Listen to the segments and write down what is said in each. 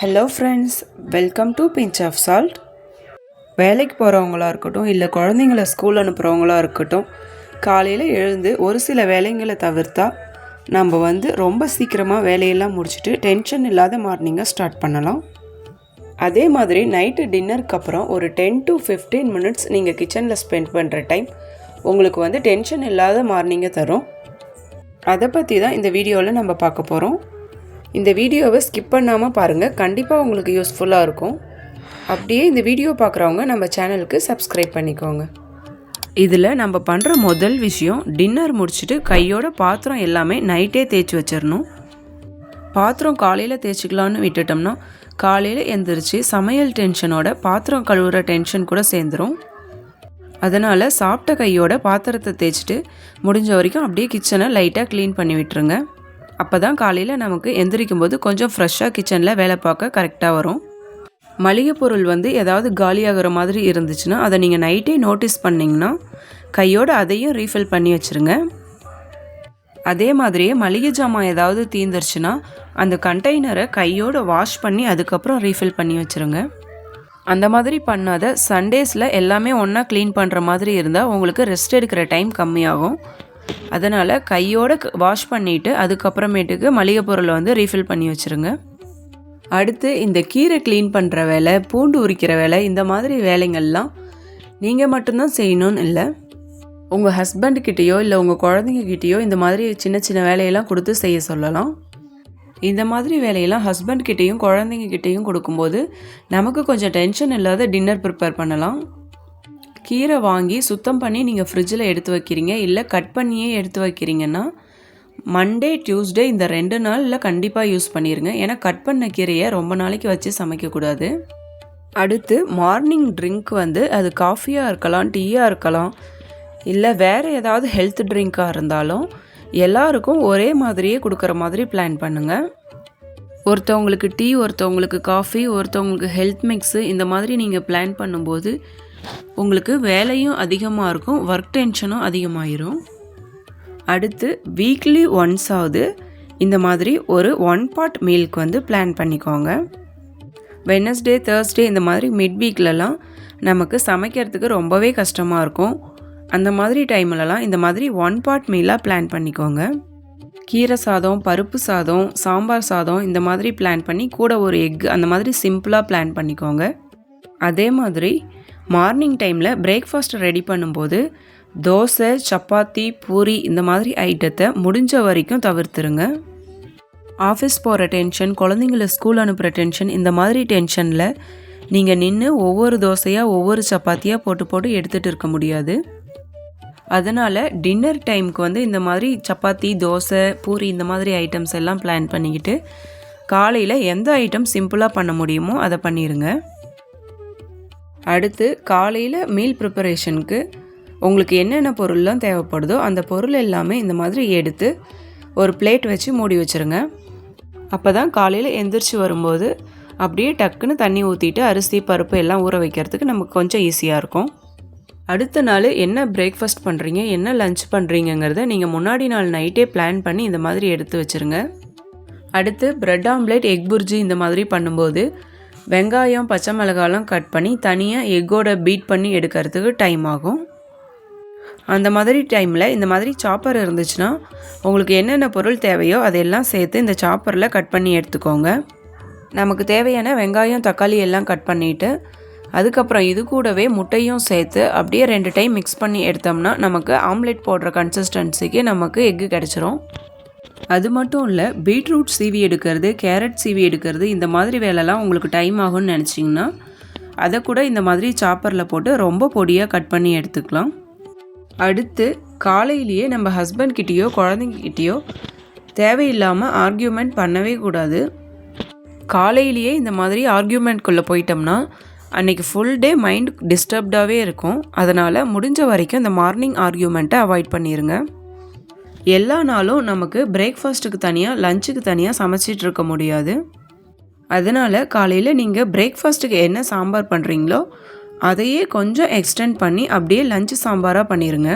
Hello friends welcome to pinch of salt வேலைக்கு போகிறவங்களா இருக்கட்டும் இல்லை குழந்தைங்கள ஸ்கூல் அனுப்புகிறவங்களா இருக்கட்டும் காலையில் எழுந்து ஒரு சில வேலைங்களை தவிர்த்தா நம்ம வந்து ரொம்ப சீக்கிரமாக வேலையெல்லாம் முடிச்சுட்டு டென்ஷன் இல்லாத மார்னிங்கை ஸ்டார்ட் பண்ணலாம். அதே மாதிரி நைட்டு டின்னருக்கு அப்புறம் ஒரு டென் டு ஃபிஃப்டீன் மினிட்ஸ் நீங்கள் கிச்சனில் ஸ்பெண்ட் பண்ணுற டைம் உங்களுக்கு வந்து டென்ஷன் இல்லாத மார்னிங்கை தரும். அதை பற்றி தான் இந்த வீடியோவில் நம்ம பார்க்க போகிறோம் இந்த வீடியோவை ஸ்கிப் பண்ணாமல் பாருங்கள் கண்டிப்பாக உங்களுக்கு யூஸ்ஃபுல்லாக இருக்கும். அப்படியே இந்த வீடியோ பார்க்குறவங்க நம்ம சேனலுக்கு சப்ஸ்கிரைப் பண்ணிக்கோங்க. இதில் நம்ம பண்ணுற முதல் விஷயம் டின்னர் முடிச்சுட்டு கையோட பாத்திரம் எல்லாமே நைட்டே தேய்ச்சி வச்சிடணும் பாத்திரம் காலையில் தேய்ச்சிக்கலான்னு விட்டுட்டோம்னா காலையில் எந்திரிச்சு சமையல் டென்ஷனோட பாத்திரம் கழுவுற டென்ஷன் கூட சேர்ந்துரும். அதனால் சாப்பிட்ட கையோட பாத்திரத்தை தேய்ச்சிட்டு முடிஞ்ச வரைக்கும் அப்படியே கிச்சனை லைட்டாக க்ளீன் பண்ணி விட்டுருங்க. அப்போ தான் காலையில் நமக்கு எந்திரிக்கும் போது கொஞ்சம் ஃப்ரெஷ்ஷாக கிச்சனில் வேலை பார்க்க கரெக்டாக வரும். மளிகை பொருள் வந்து ஏதாவது காலியாகிற மாதிரி இருந்துச்சுன்னா அதை நீங்கள் நைட்டே நோட்டீஸ் பண்ணிங்கன்னா கையோடு அதையும் ரீஃபில் பண்ணி வச்சுருங்க. அதே மாதிரியே மளிகை ஜாமான் ஏதாவது தீந்துருச்சுன்னா அந்த கண்டெய்னரை கையோட வாஷ் பண்ணி அதுக்கப்புறம் ரீஃபில் பண்ணி வச்சுருங்க. அந்த மாதிரி பண்ணாத சண்டேஸில் எல்லாமே ஒன்றா க்ளீன் பண்ணுற மாதிரி இருந்தால் உங்களுக்கு ரெஸ்ட் எடுக்கிற டைம் கம்மியாகும். அதனால் கையோடு வாஷ் பண்ணிவிட்டு அதுக்கப்புறமேட்டுக்கு மளிகை பொருளை வந்து ரீஃபில் பண்ணி வச்சுருங்க. அடுத்து இந்த கீரை க்ளீன் பண்ணுற வேலை பூண்டு உரிக்கிற வேலை இந்த மாதிரி வேலைங்கள்லாம் நீங்கள் மட்டும்தான் செய்யணும்னு இல்லை. உங்கள் ஹஸ்பண்ட்கிட்டேயோ இல்லை உங்கள் குழந்தைங்கக்கிட்டேயோ இந்த மாதிரி சின்ன சின்ன வேலையெல்லாம் கொடுத்து செய்ய சொல்லலாம். இந்த மாதிரி வேலையெல்லாம் ஹஸ்பண்ட்கிட்டேயும் குழந்தைங்கக்கிட்டேயும் கொடுக்கும்போது நமக்கு கொஞ்சம் டென்ஷன் இல்லாத டின்னர் ப்ரிப்பேர் பண்ணலாம். கீரை வாங்கி சுத்தம் பண்ணி நீங்கள் ஃப்ரிட்ஜில் எடுத்து வைக்கிறீங்க இல்லை கட் பண்ணியே எடுத்து வைக்கிறீங்கன்னா மண்டே டியூஸ்டே இந்த ரெண்டு நாளில் கண்டிப்பாக யூஸ் பண்ணிடுங்க ஏன்னா கட் பண்ண கீரையை ரொம்ப நாளைக்கு வச்சு சமைக்கக்கூடாது. அடுத்து மார்னிங் ட்ரிங்க் வந்து அது காஃபியாக இருக்கலாம் டீயாக இருக்கலாம் இல்லை வேறு ஏதாவது ஹெல்த் ட்ரிங்க்காக இருந்தாலும் எல்லாருக்கும் ஒரே மாதிரியே கொடுக்குற மாதிரி பிளான் பண்ணுங்கள் ஒருத்தவங்களுக்கு டீ ஒருத்தவங்களுக்கு காஃபி ஒருத்தவங்களுக்கு ஹெல்த் மிக்ஸு இந்த மாதிரி நீங்கள் பிளான் பண்ணும்போது உங்களுக்கு வேலையும் அதிகமாக இருக்கும் ஒர்க் டென்ஷனும் அதிகமாயிரும். அடுத்து வீக்லி ஒன்ஸாவது இந்த மாதிரி ஒரு ஒன் பார்ட் மீல்க்கு வந்து பிளான் பண்ணிக்கோங்க. வெனஸ்டே தேர்ஸ்டே இந்த மாதிரி மிட் வீக்லலாம் நமக்கு சமைக்கிறதுக்கு ரொம்பவே கஷ்டமாக இருக்கும். அந்த மாதிரி டைம்லலாம் இந்த மாதிரி ஒன் பார்ட் மீலாக பிளான் பண்ணிக்கோங்க. கீரை சாதம் பருப்பு சாதம் சாம்பார் சாதம் இந்த மாதிரி பிளான் பண்ணி கூட ஒரு எக் அந்த மாதிரி சிம்பிளாக பிளான் பண்ணிக்கோங்க. அதே மாதிரி மார்னிங் டைமில் பிரேக்ஃபாஸ்ட் ரெடி பண்ணும்போது தோசை சப்பாத்தி பூரி இந்த மாதிரி ஐட்டத்தை முடிஞ்ச வரைக்கும் தவிர்த்துருங்க. ஆஃபீஸ் போகிற டென்ஷன் குழந்தைங்கள ஸ்கூல் அனுப்புகிற டென்ஷன் இந்த மாதிரி டென்ஷனில் நீங்கள் நின்று ஒவ்வொரு தோசையாக ஒவ்வொரு சப்பாத்தியாக போட்டு போட்டு எடுத்துகிட்டு இருக்க முடியாது. அதனால் டின்னர் டைமுக்கு வந்து இந்த மாதிரி சப்பாத்தி தோசை பூரி இந்த மாதிரி ஐட்டம்ஸ் எல்லாம் பிளான் பண்ணிக்கிட்டு காலையில் எந்த ஐட்டம் சிம்பிளாக பண்ண முடியுமோ அதை பண்ணிடுங்க அடுத்து காலையில் மீல் ப்ரிப்பரேஷனுக்கு உங்களுக்கு என்னென்ன பொருள்லாம் தேவைப்படுதோ அந்த பொருள் எல்லாமே இந்த மாதிரி எடுத்து ஒரு பிளேட் வச்சு மூடி வச்சுருங்க. அப்போ தான் காலையில் எந்திரிச்சு வரும்போது அப்படியே டக்குன்னு தண்ணி ஊற்றிட்டு அரிசி பருப்பு எல்லாம் ஊற வைக்கிறதுக்கு நமக்கு கொஞ்சம் ஈஸியாக இருக்கும். அடுத்த நாள் என்ன பிரேக்ஃபாஸ்ட் பண்ணுறீங்க என்ன லஞ்ச் பண்ணுறீங்கிறத நீங்கள் முன்னாடி நாள் நைட்டே பிளான் பண்ணி இந்த மாதிரி எடுத்து வச்சுருங்க. அடுத்து ப்ரெட் ஆம்லேட் எக் புர்ஜி இந்த மாதிரி பண்ணும்போது வெங்காயம் பச்சை மிளகாலாம் கட் பண்ணி தனியாக எக்கோட பீட் பண்ணி எடுக்கிறதுக்கு டைம் ஆகும். அந்த மாதிரி டைமில் இந்த மாதிரி சாப்பர் இருந்துச்சுன்னா உங்களுக்கு என்னென்ன பொருள் தேவையோ அதையெல்லாம் சேர்த்து இந்த சாப்பரில் கட் பண்ணி எடுத்துக்கோங்க. நமக்கு தேவையான வெங்காயம் தக்காளி எல்லாம் கட் பண்ணிவிட்டு அதுக்கப்புறம் இது கூடவே முட்டையும் சேர்த்து அப்படியே ரெண்டு டைம் மிக்ஸ் பண்ணி எடுத்தோம்னா நமக்கு ஆம்லெட் போடுற கன்சிஸ்டன்சிக்கு நமக்கு எக்கு கிடச்சிரும். அது மட்டும் இல்லை பீட்ரூட் சீவி எடுக்கிறது கேரட் சீவி எடுக்கிறது இந்த மாதிரி வேலைலாம் உங்களுக்கு டைம் ஆகும்னு நினச்சிங்கன்னா அதை கூட இந்த மாதிரி சாப்பரில் போட்டு ரொம்ப பொடியாக கட் பண்ணி எடுத்துக்கலாம். அடுத்து காலையிலேயே நம்ம ஹஸ்பண்ட் கிட்டேயோ குழந்தைங்கிட்டேயோ தேவையில்லாமல் ஆர்கியூமெண்ட் பண்ணவே கூடாது. காலையிலேயே இந்த மாதிரி ஆர்கியூமெண்ட்குள்ளே போயிட்டோம்னா அன்றைக்கி ஃபுல் டே மைண்ட் டிஸ்டர்ப்டாகவே இருக்கும். அதனால் முடிஞ்ச வரைக்கும் இந்த மார்னிங் ஆர்கியூமெண்ட்டை அவாய்ட் பண்ணிடுங்க எல்லா நாளும் நமக்கு பிரேக்ஃபாஸ்ட்டுக்கு தனியாக லஞ்சுக்கு தனியாக சமைச்சிட்டு இருக்க முடியாது. அதனால் காலையில் நீங்கள் பிரேக்ஃபாஸ்ட்டுக்கு என்ன சாம்பார் பண்ணுறீங்களோ அதையே கொஞ்சம் எக்ஸ்டெண்ட் பண்ணி அப்படியே லஞ்சு சாம்பாராக பண்ணிடுங்க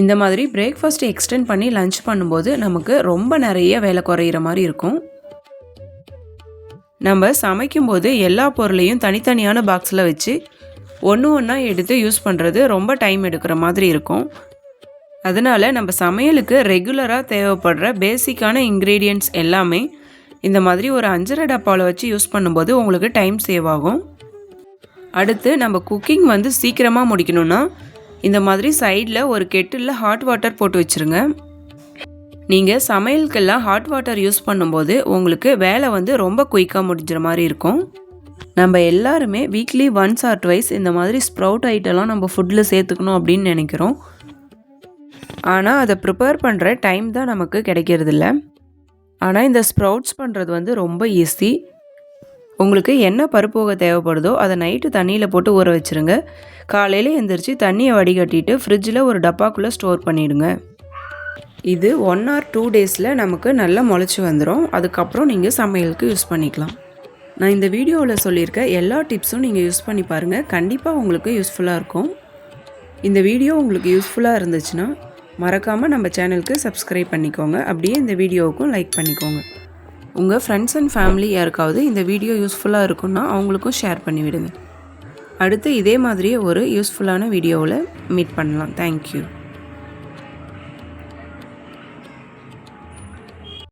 இந்த மாதிரி பிரேக்ஃபாஸ்ட் எக்ஸ்டெண்ட் பண்ணி லஞ்ச் பண்ணும்போது நமக்கு ரொம்ப நிறைய வேலை குறையிற மாதிரி இருக்கும். நம்ம சமைக்கும்போது எல்லா பொருளையும் தனித்தனியான பாக்ஸில் வச்சு ஒன்று ஒன்றா எடுத்து யூஸ் பண்ணுறது ரொம்ப டைம் எடுக்கிற மாதிரி இருக்கும். அதனால் நம்ம சமையலுக்கு ரெகுலராக தேவைப்படுற பேசிக்கான இன்க்ரீடியன்ட்ஸ் எல்லாமே இந்த மாதிரி ஒரு அஞ்சரை டப்பாவில் வச்சு யூஸ் பண்ணும்போது உங்களுக்கு டைம் சேவ் ஆகும். அடுத்து நம்ம குக்கிங் வந்து சீக்கிரமாக முடிக்கணும்னா இந்த மாதிரி சைடில் ஒரு கெட்டிலில் ஹாட் வாட்டர் போட்டு வச்சுருங்க. நீங்கள் சமையலுக்கெல்லாம் ஹாட் வாட்டர் யூஸ் பண்ணும்போது உங்களுக்கு வேலை வந்து ரொம்ப குயிக்காக முடிஞ்சிற மாதிரி இருக்கும். நம்ம எல்லாருமே வீக்லி ஒன்ஸ் ஆர் ட்வைஸ் இந்த மாதிரி ஸ்ப்ரவுட் ஐட்டம்லாம் நம்ம ஃபுட்டில் சேர்த்துக்கணும் அப்படின்னு நினைக்கிறோம். ஆனால் அதை ப்ரிப்பேர் பண்ணுற டைம் தான் நமக்கு கிடைக்கிறதில்ல. ஆனால் இந்த ஸ்ப்ரவுட்ஸ் பண்ணுறது வந்து ரொம்ப ஈஸி உங்களுக்கு என்ன பருப்பு தேவைப்படுதோ அதை நைட்டு தண்ணியில் போட்டு ஊற வச்சுருங்க. காலையில் எழுந்திரிச்சு தண்ணியை வடிகட்டிட்டு ஃப்ரிட்ஜில் ஒரு டப்பாக்குள்ளே ஸ்டோர் பண்ணிவிடுங்க இது ஒன் ஆர் டூ டேஸில் நமக்கு நல்லா முளைச்சி வந்துடும் அதுக்கப்புறம் நீங்கள் சமையலுக்கு யூஸ் பண்ணிக்கலாம். நான் இந்த வீடியோவில் சொல்லியிருக்க எல்லா டிப்ஸும் நீங்கள் யூஸ் பண்ணி பாருங்கள் கண்டிப்பாக உங்களுக்கு யூஸ்ஃபுல்லாக இருக்கும். இந்த வீடியோ உங்களுக்கு யூஸ்ஃபுல்லாக இருந்துச்சுன்னா மறக்காமல் நம்ம சேனலுக்கு சப்ஸ்கிரைப் பண்ணிக்கோங்க. அப்படியே இந்த வீடியோவுக்கும் லைக் பண்ணிக்கோங்க. உங்கள் ஃப்ரெண்ட்ஸ் அண்ட் ஃபேமிலி யாருக்காவது இந்த வீடியோ யூஸ்ஃபுல்லாக இருக்குன்னா அவங்களுக்கும் ஷேர் பண்ணிவிடுங்க அடுத்து இதே மாதிரியே ஒரு யூஸ்ஃபுல்லான வீடியோவில் மீட் பண்ணலாம். தேங்க்யூ